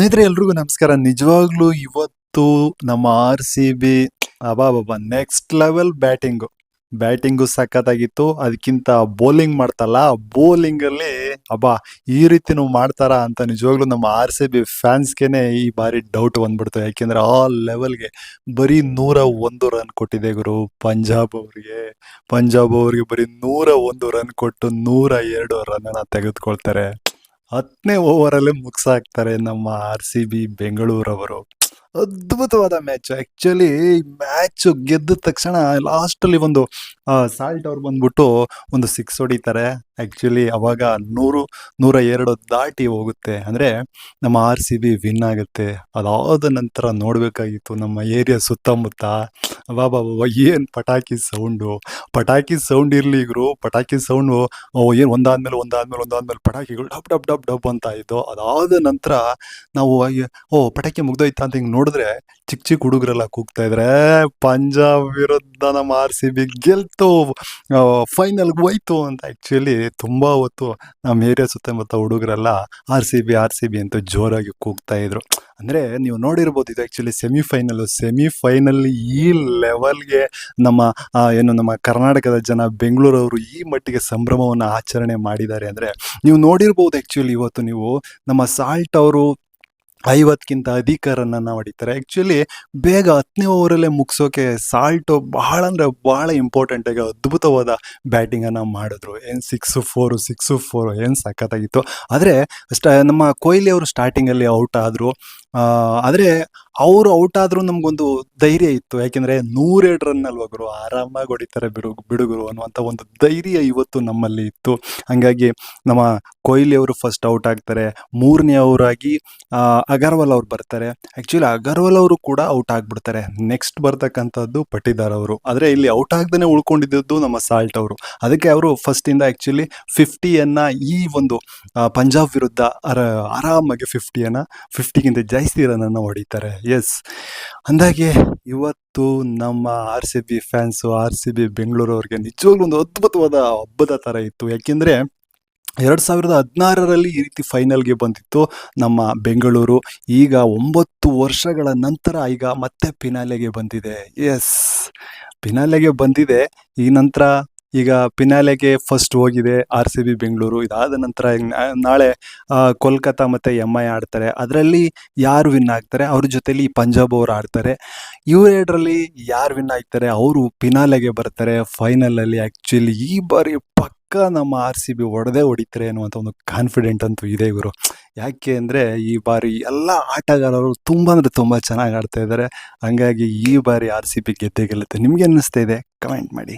ಸ್ನೇಹಿತರೆ, ಎಲ್ರಿಗೂ ನಮಸ್ಕಾರ. ನಿಜವಾಗ್ಲೂ ಇವತ್ತು ನಮ್ಮ ಆರ್ ಸಿ ಬಿ ಅಬಾಬಾಬಾ ನೆಕ್ಸ್ಟ್ ಲೆವೆಲ್ ಬ್ಯಾಟಿಂಗು ಬ್ಯಾಟಿಂಗು ಸಖತ್ತಾಗಿತ್ತು. ಅದಕ್ಕಿಂತ ಬೌಲಿಂಗ್ ಮಾಡ್ತಲ್ಲ. ಬೌಲಿಂಗ್ ಅಲ್ಲಿ ಅಬ್ಬಾ ಈ ನಾವು ಮಾಡ್ತಾರಾ ಅಂತ ನಿಜವಾಗ್ಲೂ ನಮ್ಮ ಆರ್ ಸಿ ಬಿ ಫ್ಯಾನ್ಸ್ಗೆನೆ ಈ ಬಾರಿ ಡೌಟ್ ಬಂದ್ಬಿಡ್ತು. ಯಾಕೆಂದ್ರೆ ಆ ಲೆವೆಲ್ಗೆ ಬರೀ ನೂರ ಒಂದು ರನ್ ಕೊಟ್ಟಿದೆ ಗುರು. ಪಂಜಾಬ್ ಅವ್ರಿಗೆ. ಪಂಜಾಬ್ ಅವ್ರಿಗೆ ಬರೀ ನೂರ ಒಂದು ರನ್ ಕೊಟ್ಟು ನೂರ ಎರಡು ರನ್ ತೆಗೆದುಕೊಳ್ತಾರೆ. ಹತ್ತನೇ ಓವರಲ್ಲೇ ಮುಗಿಸಾಕ್ತಾರೆ ನಮ್ಮ ಆರ್ ಸಿ ಬಿ ಬೆಂಗಳೂರವರು. ಅದ್ಭುತವಾದ ಮ್ಯಾಚ್ ಆಕ್ಚುಲಿ ಮ್ಯಾಚ್ ಗೆದ್ದ ತಕ್ಷಣ ಲಾಸ್ಟ್ ಅಲ್ಲಿ ಒಂದು ಸಾಲ್ಟ್ ಅವ್ರು ಬಂದ್ಬಿಟ್ಟು ಒಂದು ಸಿಕ್ಸ್ ಹೊಡಿತಾರೆ. ಆ್ಯಕ್ಚುಲಿ ಅವಾಗ ನೂರು ನೂರ ಎರಡು ದಾಟಿ ಹೋಗುತ್ತೆ. ಅಂದ್ರೆ ನಮ್ಮ ಆರ್ ಸಿ ಬಿ ವಿನ್ ಆಗುತ್ತೆ. ಅದಾದ ನಂತರ ನೋಡಬೇಕಾಗಿತ್ತು ನಮ್ಮ ಏರಿಯಾ ಸುತ್ತಮುತ್ತ. ಬಾಬಾ ಏನು ಪಟಾಕಿ ಸೌಂಡು? ಪಟಾಕಿ ಸೌಂಡ್ ಇರ್ಲಿ ಇವ್ರು ಪಟಾಕಿ ಸೌಂಡು. ಏನು ಒಂದಾದ್ಮೇಲೆ ಒಂದಾದ್ಮೇಲೆ ಒಂದಾದ್ಮೇಲೆ ಪಟಾಕಿಗಳು ಡಬ್ ಡಬ್ ಡಬ್ ಡಬ್ ಅಂತ ಇದ್ದು, ಅದಾದ ನಂತರ ನಾವು ಓ, ಪಟಾಕಿ ಮುಗ್ದೋಯ್ತಾ ಅಂತ ಹಿಂಗೆ ನೋಡಿದ್ರೆ ಚಿಕ್ಕ ಚಿಕ್ಕ ಹುಡುಗರೆಲ್ಲ ಕೂಗ್ತಾ ಇದ್ರೆ, ಪಂಜಾಬ್ ವಿರುದ್ಧ ನಮ್ಮ ಆರ್ ಸಿ ಬಿ ಗೆಲ್ತು ಫೈನಲ್ ಹೋಯ್ತು ಅಂತ ಆ್ಯಕ್ಚುಲಿ ತುಂಬಾ ಹೊತ್ತು ನಮ್ಮ ಏರಿಯಾ ಸುತ್ತಮುತ್ತ ಹುಡುಗರೆಲ್ಲ R C B, R C B ಅಂತ ಜೋರಾಗಿ ಕೂಗ್ತಾ ಇದ್ರು. ಅಂದ್ರೆ ನೀವು ನೋಡಿರ್ಬೋದು ಇದು ಆ್ಯಕ್ಚುಲಿ ಸೆಮಿಫೈನಲ್ ಸೆಮಿಫೈನಲ್ ಈ ಲೆವೆಲ್ಗೆ ನಮ್ಮ ಏನು ನಮ್ಮ ಕರ್ನಾಟಕದ ಜನ ಬೆಂಗಳೂರವರು ಈ ಮಟ್ಟಿಗೆ ಸಂಭ್ರಮವನ್ನು ಆಚರಣೆ ಮಾಡಿದ್ದಾರೆ. ಅಂದ್ರೆ ನೀವು ನೋಡಿರ್ಬೋದು ಆ್ಯಕ್ಚುಲಿ ಇವತ್ತು ನೀವು ನಮ್ಮ ಸಾಲ್ಟ್ ಅವರು ಐವತ್ತಕ್ಕಿಂತ ಅಧಿಕ ರನ್ನ ಹೊಡಿತಾರೆ. ಆ್ಯಕ್ಚುಲಿ ಬೇಗ ಹತ್ತನೇ ಓವರಲ್ಲೇ ಮುಗಿಸೋಕೆ ಸಾಲ್ಟು ಬಹಳ ಅಂದರೆ ಬಹಳ ಇಂಪಾರ್ಟೆಂಟ್ ಆಗಿ ಅದ್ಭುತವಾದ ಬ್ಯಾಟಿಂಗನ್ನು ಮಾಡಿದ್ರು. ಏನು ಸಿಕ್ಸು ಫೋರು ಸಿಕ್ಸು ಫೋರು ಏನು ಸಖತ್ತಾಗಿತ್ತು. ಆದರೆ ಸ್ಟ ನಮ್ಮ ಕೊಹ್ಲಿ ಅವರು ಸ್ಟಾರ್ಟಿಂಗಲ್ಲಿ ಔಟ್ ಆದರು. ಆದರೆ ಅವರು ಔಟ್ ಆದರೂ ನಮಗೊಂದು ಧೈರ್ಯ ಇತ್ತು. ಯಾಕೆಂದರೆ ನೂರೆರಡು ರನ್ ಅಲ್ವಾ ಗುರು? ಆರಾಮಾಗಿ ಹೊಡಿತಾರೆ ಬಿಡು ಬಿಡುಗರು ಅನ್ನುವಂಥ ಒಂದು ಧೈರ್ಯ ಇವತ್ತು ನಮ್ಮಲ್ಲಿ ಇತ್ತು. ಹಾಗಾಗಿ ನಮ್ಮ ಕೊಹ್ಲಿ ಅವರು ಫಸ್ಟ್ ಔಟ್ ಆಗ್ತಾರೆ. ಮೂರನೇ ಅವರಾಗಿ ಅಗರ್ವಾಲ್ ಅವ್ರು ಬರ್ತಾರೆ. ಆ್ಯಕ್ಚುಲಿ ಅಗರ್ವಾಲ್ ಅವರು ಕೂಡ ಔಟ್ ಆಗ್ಬಿಡ್ತಾರೆ. ನೆಕ್ಸ್ಟ್ ಬರ್ತಕ್ಕಂಥದ್ದು ಪಟ್ಟಿದಾರ್ ಅವರು. ಆದರೆ ಇಲ್ಲಿ ಔಟ್ ಆಗ್ದೇ ಉಳ್ಕೊಂಡಿದ್ದು ನಮ್ಮ ಸಾಲ್ಟ್ ಅವರು. ಅದಕ್ಕೆ ಅವರು ಫಸ್ಟಿಂದ ಆ್ಯಕ್ಚುಲಿ ಫಿಫ್ಟಿಯನ್ನು ಈ ಒಂದು ಪಂಜಾಬ್ ವಿರುದ್ಧ ಅರ, ಆರಾಮಾಗಿ ಫಿಫ್ಟಿಯನ್ನು ಫಿಫ್ಟಿಗಿಂತ ಜಾಸ್ತಿ ರನ್ನನ್ನು ಹೊಡಿತಾರೆ. ಎಸ್ ಅಂದಾಗೆ ಇವತ್ತು ನಮ್ಮ R C B fans R C B Bengaluru ಅವ್ರಿಗೆ ನಿಜವಾಗ್ಲೂ ಒಂದು ಅದ್ಭುತವಾದ ಹಬ್ಬದ ಥರ ಇತ್ತು. ಯಾಕೆಂದರೆ ಎರಡು ಸಾವಿರದ ಹದಿನಾರರಲ್ಲಿ ಈ ರೀತಿ ಫೈನಲ್ಗೆ ಬಂದಿತ್ತು ನಮ್ಮ ಬೆಂಗಳೂರು. ಈಗ ಒಂಬತ್ತು ವರ್ಷಗಳ ನಂತರ ಈಗ ಮತ್ತೆ ಪಿನಾಲೆಗೆ ಬಂದಿದೆ. ಎಸ್ ಪಿನಾಲೆಗೆ ಬಂದಿದೆ. ಈ ನಂತರ ಈಗ ಪಿನಾಲೆಗೆ ಫಸ್ಟ್ ಹೋಗಿದೆ ಆರ್ ಸಿ ಬಿ ಬೆಂಗಳೂರು. ಇದಾದ ನಂತರ ನಾಳೆ ಕೋಲ್ಕತ್ತಾ ಮತ್ತು ಎಂ ಐ ಆಡ್ತಾರೆ. ಅದರಲ್ಲಿ ಯಾರು ವಿನ್ ಆಗ್ತಾರೆ? ಅವ್ರ ಜೊತೆಲಿ ಪಂಜಾಬ್ ಅವರು ಆಡ್ತಾರೆ. ಇವರೆಡರಲ್ಲಿ ಯಾರು ವಿನ್ ಆಗ್ತಾರೆ? ಅವರು ಪಿನಾಲೆಗೆ ಬರ್ತಾರೆ. ಫೈನಲಲ್ಲಿ ಆ್ಯಕ್ಚುಲಿ ಈ ಬಾರಿ ಪಕ್ಕ ನಮ್ಮ ಆರ್ ಸಿ ಬಿ ಹೊಡೆದೇ ಹೊಡಿತಾರೆ ಅನ್ನುವಂಥ ಒಂದು ಕಾನ್ಫಿಡೆಂಟ್ ಅಂತೂ ಇದೆ ಇವರು. ಯಾಕೆ ಅಂದರೆ ಈ ಬಾರಿ ಎಲ್ಲ ಆಟಗಾರರು ತುಂಬ ಅಂದರೆ ತುಂಬ ಚೆನ್ನಾಗಿ ಆಡ್ತಾ ಇದ್ದಾರೆ. ಹಂಗಾಗಿ ಈ ಬಾರಿ ಆರ್ ಸಿ ಬಿ ಗೆದ್ದೇ ಗೆಲ್ಲುತ್ತೆ. ನಿಮ್ಗೆ ಅನ್ನಿಸ್ತಾ ಇದೆ? ಕಮೆಂಟ್ ಮಾಡಿ.